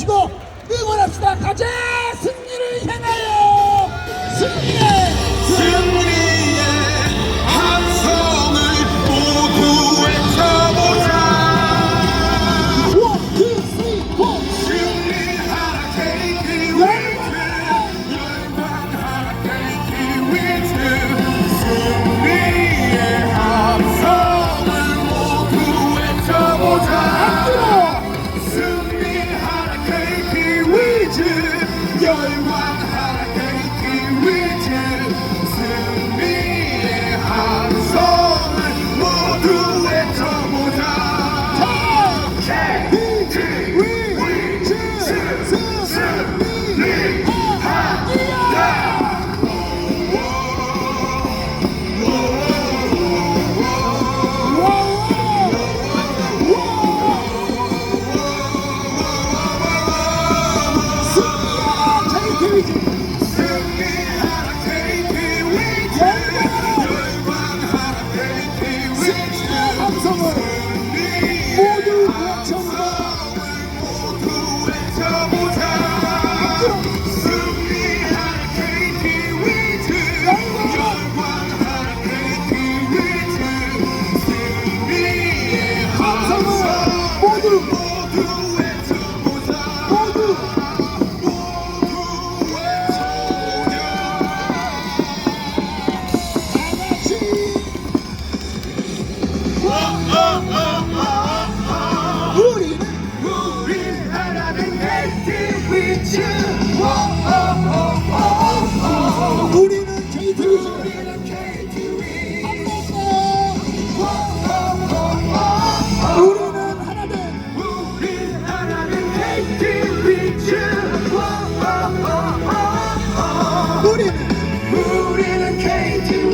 주시고 응원합시다. 같이 승리를 향하여 승리! you want to my heart, I can't 우리는 K2 우리는.